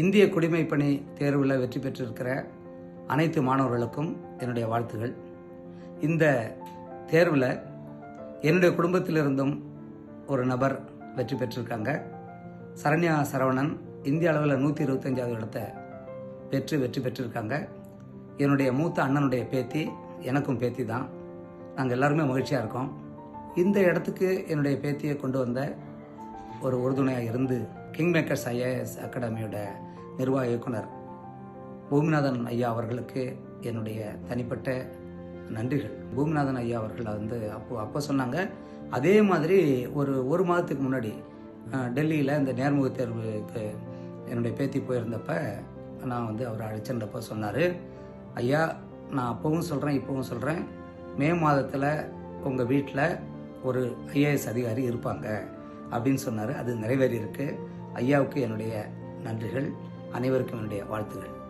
இந்திய குடிமைப்பணி தேர்வில் வெற்றி பெற்றிருக்கிற அனைத்து மாணவர்களுக்கும் என்னுடைய வாழ்த்துகள். இந்த தேர்வில் என்னுடைய குடும்பத்திலிருந்தும் ஒரு நபர் வெற்றி பெற்றிருக்காங்க. சரண்யா சரவணன் இந்திய அளவில் நூற்றி இருபத்தஞ்சாவது இடத்தை பெற்று வெற்றி பெற்றிருக்காங்க. என்னுடைய மூத்த அண்ணனுடைய பேத்தி எனக்கும் பேத்தி தான். நாங்கள் எல்லாருமே மகிழ்ச்சியாக இருக்கோம். இந்த இடத்துக்கு என்னுடைய பேத்தியை கொண்டு வந்த ஒரு உறுதுணையாக இருந்து கிங் மேக்கர்ஸ் ஐஏஎஸ் அகாடமியோட நிர்வாக இயக்குனர் பூமிநாதன் ஐயா அவர்களுக்கு என்னுடைய தனிப்பட்ட நன்றிகள். பூமிநாதன் ஐயா அவர்கள் வந்து அப்போ அப்போ சொன்னாங்க. அதே மாதிரி ஒரு ஒரு மாதத்துக்கு முன்னாடி டெல்லியில் இந்த நேர்முக தேர்வுக்கு என்னுடைய பேத்தி போயிருந்தப்ப நான் வந்து அவர் அழைச்சிருந்தப்போ சொன்னார். ஐயா நான் அப்பவும் சொல்கிறேன் இப்போவும் சொல்கிறேன் மே மாதத்தில் உங்கள் வீட்டில் ஒரு ஐஏஎஸ் அதிகாரி இருப்பாங்க. அப்படின்னு சொன்னார். அது நிறைவேறியிருக்கு. ஐயாவுக்கு என்னுடைய நன்றிகள். அனைவருக்கும் என்னுடைய வாழ்த்துகள்.